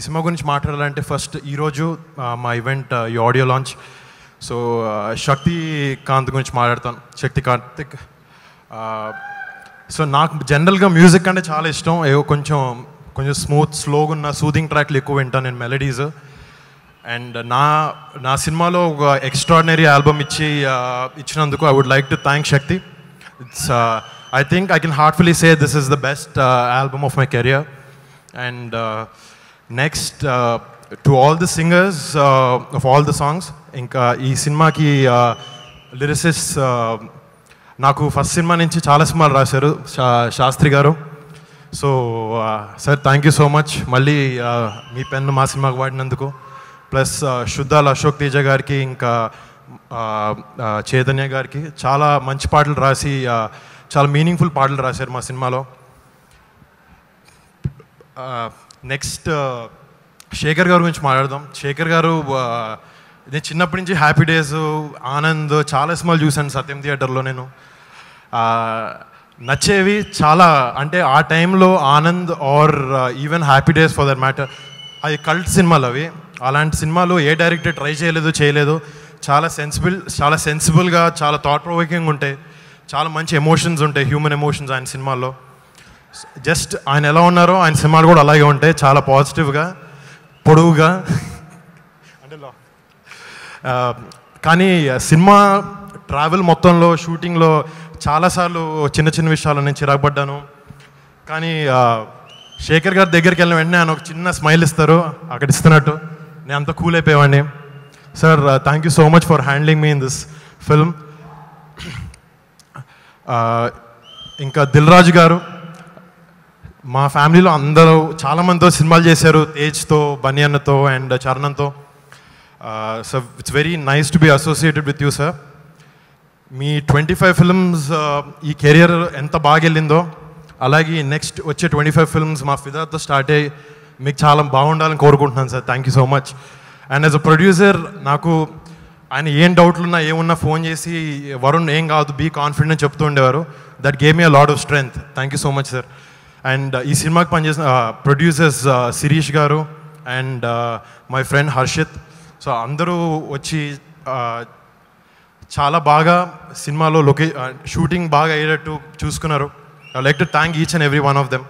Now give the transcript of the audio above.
ఈ సినిమా గురించి మాట్లాడాలంటే ఫస్ట్ ఈరోజు మా ఈవెంట్ ఈ audio launch. So Shakthikanth గురించి మాట్లాడతాను. శక్తి కార్తిక్ సో నాకు జనరల్గా మ్యూజిక్ అంటే చాలా ఇష్టం. ఏవో కొంచెం కొంచెం స్మూత్ స్లోగా ఉన్న సూదింగ్ ట్రాక్లు ఎక్కువ వింటాను నేను మెలడీస్. అండ్ నా నా సినిమాలో ఒక ఎక్స్ట్రాడినరీ ఆల్బమ్ ఇచ్చి ఇచ్చినందుకు I would like to thank Shakti. It's I think I can heartfully say this is the best album of my career. And next to all the singers of all the songs ఇంకా ఈ సినిమాకి uh, lyricists uh, నాకు first cinema నుంచి చాలా సినిమాలు రాశారు శాస్త్రి గారు. So sir thank you so much మళ్ళీ uh, మీ పెన్ను మా సినిమాకి వాడినందుకు. ప్లస్ శుద్ధాల అశోక్ తేజ గారికి ఇంకా చైతన్య గారికి చాలా మంచి పాటలు రాసి చాలా మీనింగ్ఫుల్ పాటలు రాశారు మా సినిమాలో. నెక్స్ట్ శేఖర్ గారి గురించి మాట్లాడదాం. శేఖర్ గారు నేను చిన్నప్పటి నుంచి హ్యాపీ డేస్ ఆనంద్ చాలా సినిమాలు చూశాను సత్యం థియేటర్లో నేను. నచ్చేవి చాలా అంటే ఆ టైంలో Anand or even Happy Days for that matter అవి కల్ట్ సినిమాలు అవి. అలాంటి సినిమాలు ఏ డైరెక్టర్ ట్రై చేయలేదు చేయలేదు. చాలా సెన్సిబుల్ చాలా సెన్సిబుల్గా చాలా థాట్ ప్రొవోకింగ్ ఉంటాయి. చాలా మంచి ఎమోషన్స్ ఉంటాయి హ్యూమన్ ఎమోషన్స్ ఆయన సినిమాల్లో. జస్ట్ ఆయన ఎలా ఉన్నారో ఆయన సినిమాలు కూడా అలాగే ఉంటాయి చాలా పాజిటివ్గా పొడవుగా. అంటే కానీ సినిమా ట్రావెల్ మొత్తంలో షూటింగ్లో చాలాసార్లు చిన్న చిన్న విషయాలు నేను చిరాకు పడ్డాను. కానీ శేఖర్ గారి దగ్గరికి వెళ్ళిన వెంటనే ఆయన ఒక చిన్న స్మైల్ ఇస్తారు అక్కడ ఇస్తున్నట్టు. నేను అంత cool అయిపోయేవాడిని. Sir thank you so much for handling me in this film ఇంకా దిల్ రాజు గారు మా ఫ్యామిలీలో అందరూ చాలామందితో సినిమాలు చేశారు తేజ్తో బనియన్నతో and చరణంతో. So it's very nice to be associated with you sir me twenty five films ఈ కెరియర్ ఎంత బాగా వెళ్ళిందో అలాగే నెక్స్ట్ వచ్చే ట్వంటీ ఫైవ్ ఫిల్మ్స్ మా ఫిదాతో స్టార్ట్ అయ్యి మీకు చాలా బాగుండాలని కోరుకుంటున్నాను sir thank you so much and as a producer నాకు ఆయన ఏం డౌట్లున్నా ఏమున్నా ఫోన్ చేసి వరుణ్ ఏం కాదు బీ కాన్ఫిడెంట్ అని చెప్తూ ఉండేవారు. That gave a lot of strength thank you so much sir and uh, ఈ సినిమాకి పనిచేసిన uh, ప్రొడ్యూసర్స్ uh, శిరీష్ గారు and my friend Harshith so అందరూ వచ్చి చాలా బాగా సినిమాలో లొకే షూటింగ్ బాగా అయ్యేటట్టు చూసుకున్నారు. I like to thank each and every one of them